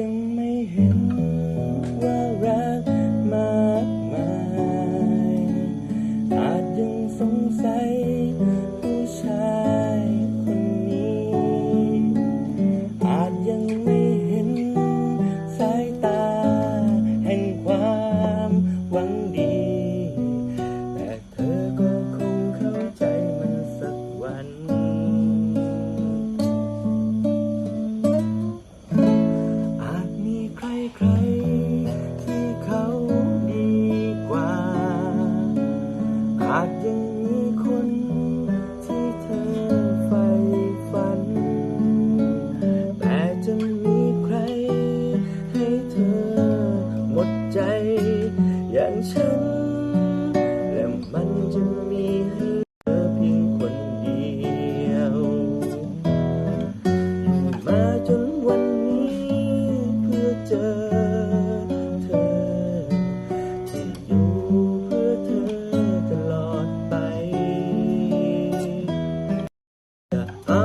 ยังไม่เห็นว่ารักมากมาย อาจยังสงสัย ฉัน และมันจะมีให้เธอเพียงคนเดียวอยู่มาจนวันนี้เพื่อเจอเธอที่อยู่เพื่อเธอตลอดไปจะเอา